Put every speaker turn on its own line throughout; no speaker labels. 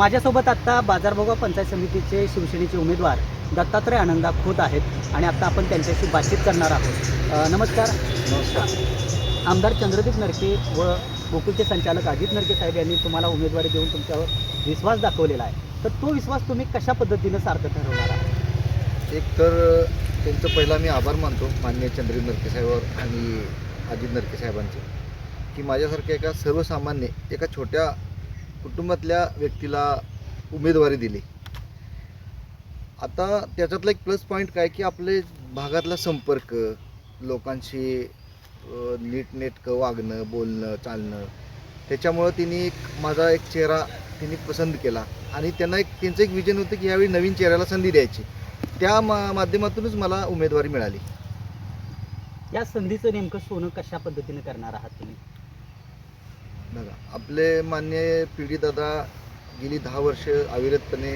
माझ्यासोबत आत्ता बाजारभोगा पंचायत समितीचे शिवसेनेचे उमेदवार दत्तात्रय आनंदा खोत आहेत आणि आत्ता आपण त्यांच्याशी बातचीत करणार आहोत. नमस्कार. नमस्कार. आमदार चंद्रदीप नरके व गोकुळचे संचालक अजित नरके साहेब यांनी तुम्हाला उमेदवारी देऊन तुमच्यावर विश्वास दाखवलेला आहे. तर तो विश्वास तुम्ही कशा पद्धतीनं सार्थ ठरवणार आहात?
एक तर त्यांचं पहिला मी आभार मानतो माननीय चंद्रदीप नरके साहेबांवर आणि अजित नरके साहेबांचे की माझ्यासारख्या एका सर्वसामान्य एका छोट्या कुटुंबातल्या व्यक्तीला उमेदवारी दिली. आता त्याच्यातला एक प्लस पॉईंट काय की आपले भागातला संपर्क लोकांशी नीटनेटकं वागणं बोलणं चालणं त्याच्यामुळं तिने एक माझा एक चेहरा तिने पसंत केला. आणि त्यांना एक त्यांचं एक विजन होतं की यावेळी नवीन चेहऱ्याला संधी द्यायची. त्या मा माध्यमातूनच मला उमेदवारी मिळाली.
या संधीचं नेमकं सोनं कशा पद्धतीने करणार आहात तुम्ही?
बघा आपले मान्य पिढी दादा गेली दहा वर्ष अविरतपणे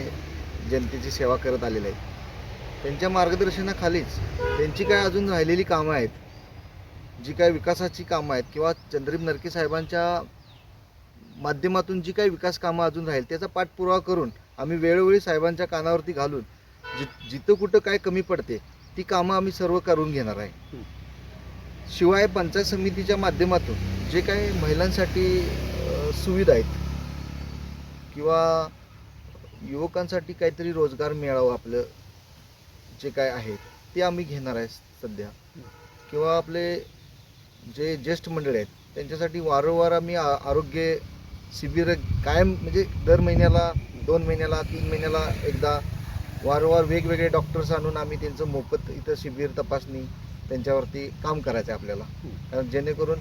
जनतेची सेवा करत आलेले आहेत. त्यांच्या मार्गदर्शनाखालीच त्यांची काय अजून राहिलेली कामं आहेत जी काय विकासाची कामं आहेत किंवा चंद्रीम नरके साहेबांच्या माध्यमातून जी काही विकास कामं अजून राहील त्याचा पाठपुरावा करून आम्ही वेळोवेळी साहेबांच्या कानावरती घालून जि जिथं कुठं काय कमी पडते ती कामं आम्ही सर्व करून घेणार आहे. शिवाय पंचायत समितीच्या माध्यमातून जे काही महिलांसाठी सुविधा आहेत किंवा युवकांसाठी काहीतरी रोजगार मिळावं आपलं जे काय आहे ते आम्ही घेणार आहे सध्या. किंवा आपले जे ज्येष्ठ मंडळी आहेत त्यांच्यासाठी वारंवार आम्ही आ- आरोग्य शिबिर कायम म्हणजे दर महिन्याला दोन महिन्याला तीन महिन्याला एकदा वारंवार वेगवेगळे डॉक्टर्स आणून आम्ही त्यांचं मोफत इथं शिबिर तपासणी त्यांच्यावरती काम करायचं आहे आपल्याला. कारण जेणेकरून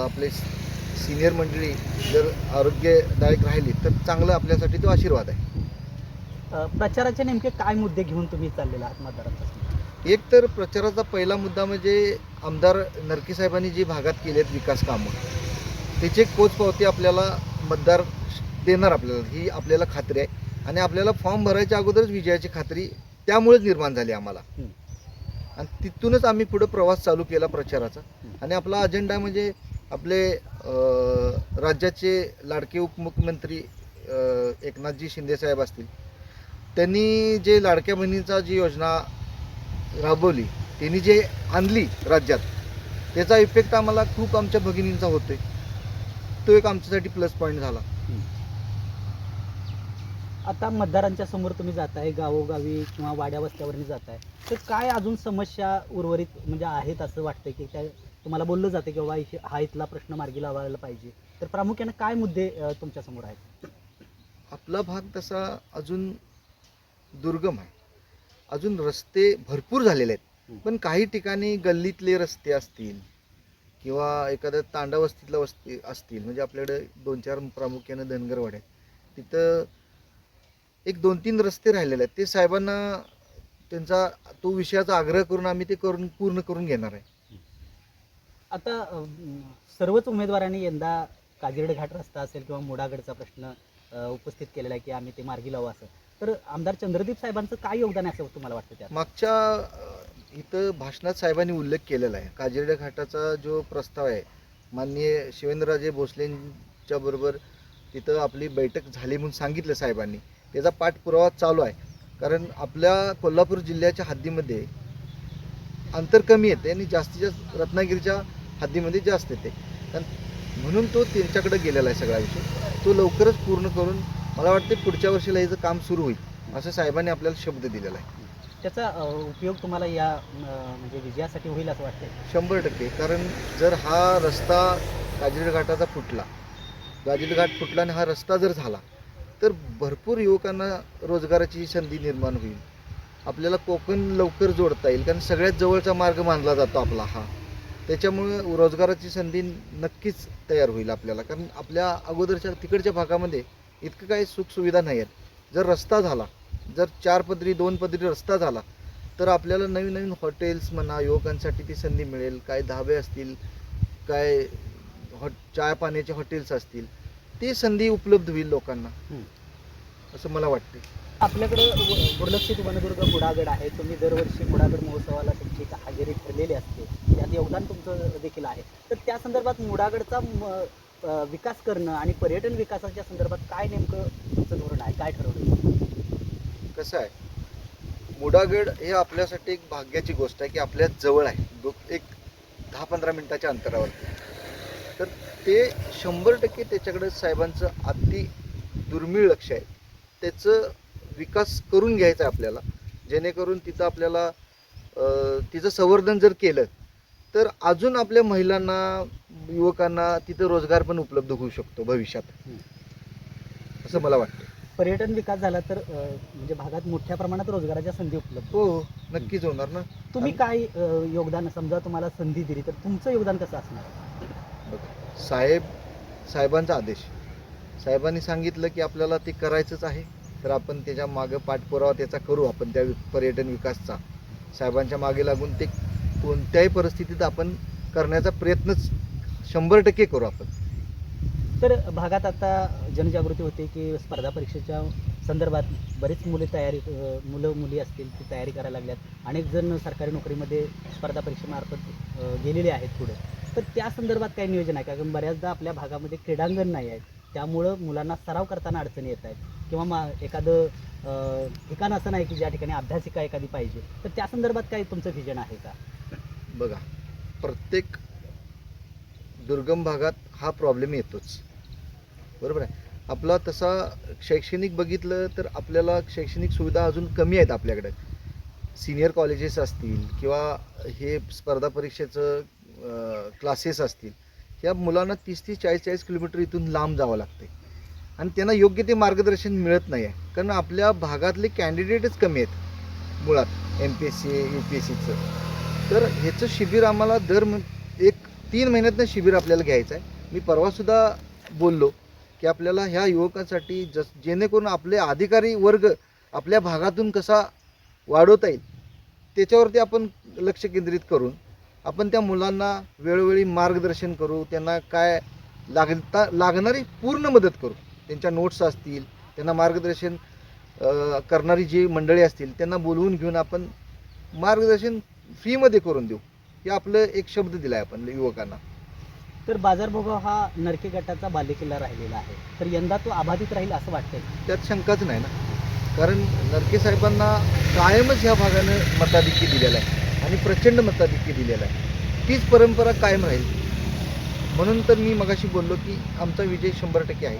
आपले सिनियर मंडळी जर आरोग्यदायक राहिली तर चांगलं आपल्यासाठी तो आशीर्वाद आहे.
प्रचाराचे नेमके काय मुद्दे घेऊन तुम्ही चाललेला आहात मतदारांचा
एक तर प्रचाराचा पहिला मुद्दा म्हणजे आमदार नरके साहेबांनी जी भागात केली आहेत विकास कामं त्याची एक पोचपावती आपल्याला मतदार देणार आपल्याला. ही आपल्याला खात्री आहे. आणि आपल्याला फॉर्म भरायच्या अगोदरच विजयाची खात्री त्यामुळेच निर्माण झाली आम्हाला. आणि तिथूनच आम्ही पुढे प्रवास चालू केला प्रचाराचा. आणि आपला अजेंडा म्हणजे आपले राज्याचे लाडके उपमुख्यमंत्री एकनाथजी शिंदेसाहेब असतील. त्यांनी जे लाडक्या बहिणींचा जी योजना राबवली त्यांनी जे आणली राज्यात त्याचा इफेक्ट आम्हाला खूप आमच्या भगिनींचा होतो तो एक आमच्यासाठी प्लस पॉईंट झाला.
आता मतदारांच्या समोर तुम्ही जाताय गावोगावी किंवा वाड्या वस्त्यावरनी जाताय. तर काय अजून समस्या उर्वरित म्हणजे आहेत असं वाटतं की त्या तुम्हाला बोललं जाते की बाबा इथे- हा इथला प्रश्न मार्गी लावायला पाहिजे. तर प्रामुख्याने काय मुद्दे अ, तुमच्यासमोर आहेत?
आपला भाग तसा अजून दुर्गम आहे. अजून रस्ते भरपूर झालेले आहेत. पण काही ठिकाणी गल्लीतले रस्ते असतील किंवा एखाद्या तांडा वस्तीतल्या वस्ती असतील म्हणजे आपल्याकडे दोन चार प्रामुख्यानं धनगरवाड आहेत. तिथं एक दोन तीन रस्ते राहिलेले आहेत. ते साहेबांना त्यांचा तो विषयाचा आग्रह करून आम्ही ते करून पूर्ण करून घेणार आहे.
आता अ, सर्वच उमेदवारांनी यंदा काजिरड घाट रस्ता असेल किंवा मुडागडचा प्रश्न अ, उपस्थित केलेला आहे की आम्ही ते मार्गी लावू असं. तर आमदार चंद्रदीप साहेबांचं काय योगदान आहे असं तुम्हाला वाटतं त्यात?
मागच्या अ, इथं भाषणात साहेबांनी उल्लेख केलेला आहे. काजिरडा घाटाचा जो प्रस्ताव आहे माननीय शिवेंद्रराजे भोसलेंच्या बरोबर तिथं आपली बैठक झाली म्हणून सांगितलं साहेबांनी. त्याचा पाठपुरावा चालू आहे. कारण आपल्या कोल्हापूर जिल्ह्याच्या हद्दीमध्ये अंतर कमी येते आणि जास्तीत जास्त रत्नागिरीच्या हद्दीमध्ये जास्त येते. कारण म्हणून तो त्यांच्याकडे गेलेला आहे सगळा विषय. तो लवकरच पूर्ण करून मला वाटते पुढच्या वर्षीला याचं काम सुरू होईल असं साहेबांनी आपल्याला शब्द दिलेला आहे.
त्याचा उपयोग तुम्हाला या म्हणजे विजयासाठी होईल असं वाटतंय?
शंभर टक्के. कारण जर हा रस्ता गाजरीड घाटाचा फुटला गाजरीड घाट फुटला आणि हा रस्ता जर झाला तर भरपूर युवकांना रोजगाराची संधी निर्माण होईल. आपल्याला कोकण लवकर जोडता येईल कारण सगळ्यात जवळचा मार्ग मानला जातो आपला हा. त्याच्यामुळे रोजगाराची संधी नक्कीच तयार होईल आपल्याला कारण आपल्या अगोदरच्या तिकडच्या भागामध्ये इतकं काही सुखसुविधा नाही आहेत जर रस्ता झाला जर चार पदरी दोन पदरी रस्ता झाला तर आपल्याला नवीन नवीन हॉटेल्स म्हणा युवकांसाठी ती संधी मिळेल. काय धाबे असतील काय हॉट चाय पाण्याचे हॉटेल्स असतील ती संधी उपलब्ध होईल लोकांना. असं मला वाटते
आपल्याकडे व- दुर्लक्षित वनदुर्ग मुडागड आहे. तुम्ही दरवर्षी मुडागड महोत्सवाला तुमची हजेरी ठरलेली असते. त्यात योगदान तुमचं देखील आहे. तर त्या संदर्भात मुडागडचा विकास करणं आणि पर्यटन विकासाच्या संदर्भात काय नेमकं तुमचं धोरण आहे? काय ठरवलं?
कसं आहे? मुडागड हे आपल्यासाठी एक भाग्याची गोष्ट आहे की आपल्या जवळ आहे. दो एक दहा पंधरा मिनिटाच्या अंतरावर. तर ते शंभर टक्के त्याच्याकडे साहेबांचं अति दुर्मिळ लक्ष आहे. त्याचं विकास करून घ्यायचा आहे आपल्याला. जेणेकरून तिथं आपल्याला तिचं संवर्धन जर केलं तर अजून आपल्या महिलांना युवकांना तिथं रोजगार पण उपलब्ध होऊ शकतो भविष्यात. असं मला वाटतं.
पर्यटन विकास झाला तर म्हणजे भागात मोठ्या प्रमाणात रोजगाराच्या संधी उपलब्ध
हो हो. नक्कीच होणार ना.
तुम्ही काय योगदान समजा तुम्हाला संधी दिली तर तुमचं योगदान कसं असणार?
साहेब साहेबांचा आदेश. साहेबांनी सांगितलं की आपल्याला ते करायचंच आहे. तर आपण त्याच्या मागं पाठपुरावा त्याचा करू आपण त्या पर्यटन विकासचा. साहेबांच्या मागे लागून ते कोणत्याही परिस्थितीत आपण करण्याचा प्रयत्नच शंभर टक्के करू आपण.
तर भागात आता जनजागृती होते की स्पर्धा परीक्षेच्या संदर्भात बरीच मुले तयारी मुलं मुली असतील ती तयारी करायला लागल्यात. अनेक जण सरकारी नोकरीमध्ये स्पर्धा परीक्षेमार्फत गेलेले आहेत पुढे. तर त्या संदर्भात काय नियोजन आहे? का कारण बऱ्याचदा आपल्या भागामध्ये क्रीडांगण नाही आहे. त्यामुळं मुलांना सराव करताना अडचणी येत आहेत. किंवा मा एखादं ठिकाण असं नाही की ज्या ठिकाणी अभ्यासिका एखादी पाहिजे. तर त्या संदर्भात काही तुमचं व्हिजन आहे का?
बघा प्रत्येक दुर्गम भागात हा प्रॉब्लेम येतोच. बरोबर आहे? आपला तसा शैक्षणिक बघितलं तर आपल्याला शैक्षणिक सुविधा अजून कमी आहेत आपल्याकडे. सिनियर कॉलेजेस असतील किंवा हे स्पर्धा परीक्षेचं क्लासेस असतील. या मुलांना तीस तीस चाळीस चाळीस किलोमीटर इथून लांब जावं लागते आणि त्यांना योग्य ते मार्गदर्शन मिळत नाही आहे. कारण आपल्या भागातले कॅन्डिडेटच कमी आहेत. मुळात M P S C U P S सीचं तर ह्याचं शिबिर आम्हाला दर एक तीन महिन्यातनं शिबिर आपल्याला घ्यायचं आहे. मी परवासुद्धा बोललो की आपल्याला ह्या युवकांसाठी जस जेणेकरून आपले अधिकारी वर्ग आपल्या भागातून कसा वाढवता येईल त्याच्यावरती आपण लक्ष केंद्रित करून आपण त्या मुलांना वेळोवेळी मार्गदर्शन करू त्यांना काय लागता लागणारी पूर्ण मदत करू. त्यांच्या नोट्स असतील त्यांना मार्गदर्शन करणारी जी मंडळी असतील त्यांना बोलवून घेऊन आपण मार्गदर्शन फ्रीमध्ये करून देऊ. हे आपलं एक शब्द दिला आहे आपण युवकांना.
तर बाजारभोगाव हा नरके गटाचा बालेकिल्ला राहिलेला आहे. तर यंदा तो अबाधित राहील असं वाटतंय?
त्यात शंकाच नाही ना. कारण नरके साहेबांना कायमच ह्या भागानं मताधिक्य दिलेला आहे. आणि प्रचंड मताधिक्य दिलेला आहे. तीच परंपरा कायम राहील. म्हणून तर मी मगाशी बोललो की आमचा विजय शंभर टक्के आहे.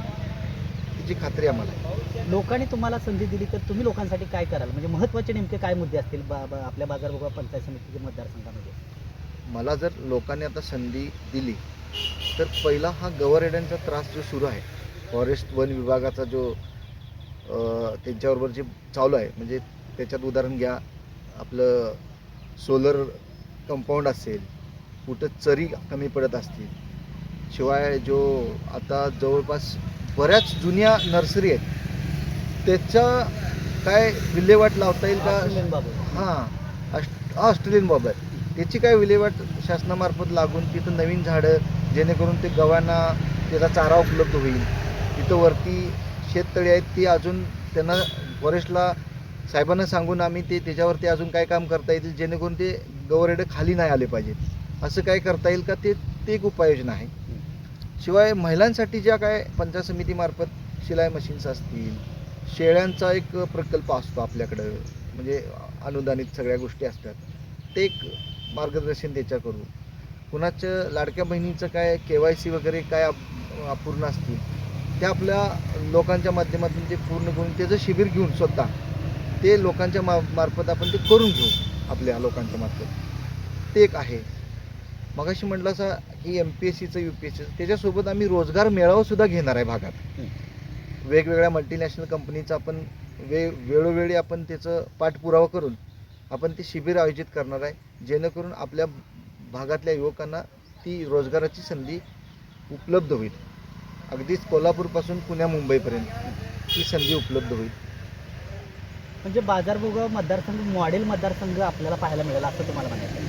तिची खात्री आम्हाला आहे.
लोकांनी तुम्हाला संधी दिली तर तुम्ही लोकांसाठी काय कराल? म्हणजे महत्त्वाचे नेमके काय मुद्दे असतील बा- बा- आपल्या बाजारभोगा पंचायत समितीच्या मतदारसंघामध्ये?
मला जर लोकांनी आता संधी दिली तर पहिला हा गवरेड्यांचा त्रास जो सुरू आहे फॉरेस्ट वन विभागाचा जो अ, त्यांच्याबरोबर जे चालू आहे म्हणजे त्याच्यात उदाहरण घ्या. आपलं सोलर कंपाऊंड असेल कुठं चरी कमी पडत असतील. शिवाय जो आता जवळपास बऱ्याच जुन्या नर्सरी आहेत त्याच्या काय विल्हेवाट लावता येईल का?
बाबत
हां ऑस्ट ऑस्ट्रेलियन बॉबर त्याची काय विल्हेवाट शासनामार्फत लागून तिथं नवीन झाडं जेणेकरून ते गव्यांना त्याचा चारा उपलब्ध होईल. तिथं वरती शेततळी आहेत ती अजून त्यांना फॉरेस्टला साहेबांना सांगून आम्ही ते त्याच्यावरती अजून काय काम करता येतील जेणेकरून ते गवरेडं खाली नाही आले पाहिजेत. असं काय करता येईल का ते ते एक उपाययोजना आहे. शिवाय महिलांसाठी ज्या काय पंचायत समितीमार्फत शिलाई मशीन्स असतील शेळ्यांचा एक प्रकल्प असतो आपल्याकडं म्हणजे अनुदानित सगळ्या गोष्टी असतात ते एक मार्गदर्शन त्याच्या करू. कुणाचं लाडक्या बहिणीचं काय के वाय सी वगैरे काय अपूर्ण असतील ते आपल्या लोकांच्या माध्यमातून ते पूर्ण करून त्याचं शिबिर घेऊन स्वतः ते लोकांच्या मा मार्फत आपण ते करून घेऊ आपल्या लोकांच्या मार्फत. ते एक आहे. मगाशी म्हटलं असं की एम पी एस सीचं यू पी एस सीचं त्याच्यासोबत आम्ही रोजगार मेळावा सुद्धा घेणार आहे भागात. वेगवेगळ्या मल्टीनॅशनल कंपनीचं आपण वे वेळोवेळी आपण त्याचं पाठपुरावा करून आपण ते शिबिर आयोजित करणार आहे. जेणेकरून आपल्या भागातल्या युवकांना ती रोजगाराची संधी उपलब्ध होईल. अगदीच कोल्हापूरपासून पुण्या मुंबईपर्यंत ती संधी उपलब्ध होईल.
म्हणजे बाजारभोगाव मतदारसंघ मॉडेल मतदारसंघ आपल्याला पाहायला मिळेल असं तुम्हाला म्हणायचं.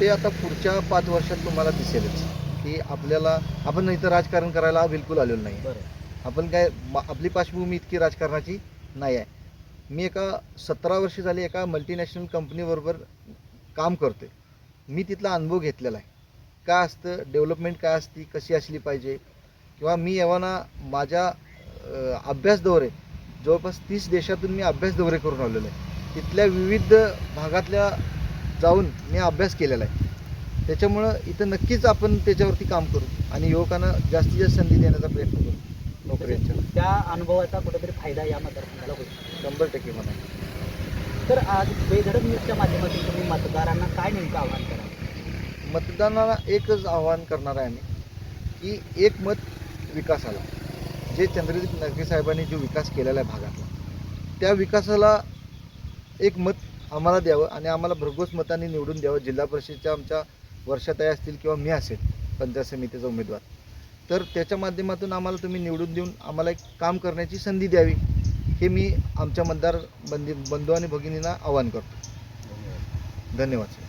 ते आता पुढच्या पाच वर्षात तुम्हाला दिसेलच की आपल्याला आपण इथं राजकारण करायला बिलकुल आलेलो नाही.
बरं.
आपण काय आपली पार्श्वभूमी इतकी राजकारणाची नाही आहे. मी एका सतरा वर्ष झाली एका मल्टीनॅशनल कंपनीबरोबर काम करतोय. मी तिथला अनुभव घेतलेला आहे. काय असतं डेव्हलपमेंट काय असती कशी असली पाहिजे? किंवा मी येवाना माझ्या अभ्यास दौरे जवळपास तीस देशातून मी अभ्यास दौरे करून आलेलो आहे. तिथल्या विविध भागातल्या जाऊन मी अभ्यास केलेला आहे. त्याच्यामुळं इथं नक्कीच आपण त्याच्यावरती काम करू आणि युवकांना जास्तीत जास्त संधी देण्याचा प्रयत्न करू नोकऱ्यांच्या.
त्या अनुभवाचा कुठेतरी फायदा या मतदारसंघाला होईल.
शंभर टक्के म्हणा.
तर आज बेधडक न्यूजच्या माध्यमातून तुम्ही मतदारांना काय नेमकं आव्हान करा
मतदारांना एकच आवाहन करणार आहे आम्ही की एक मत विकासाला. जे चंद्रदीप नरके साहेबांनी जो विकास केलेला आहे भागातला त्या विकासाला एक मत आम्हाला द्यावं आणि आम्हाला भरघोस मतांनी निवडून द्यावं. जिल्हा परिषदेच्या आमच्या वर्षाताई असतील किंवा मी असेल पंचायत समितीचा उमेदवार. तर त्याच्या माध्यमातून आम्हाला तुम्ही निवडून देऊन आम्हाला एक काम करण्याची संधी द्यावी हे मी आमच्या मतदार बंदी बंधू आणि भगिनींना आवाहन करतो. धन्यवाद सर.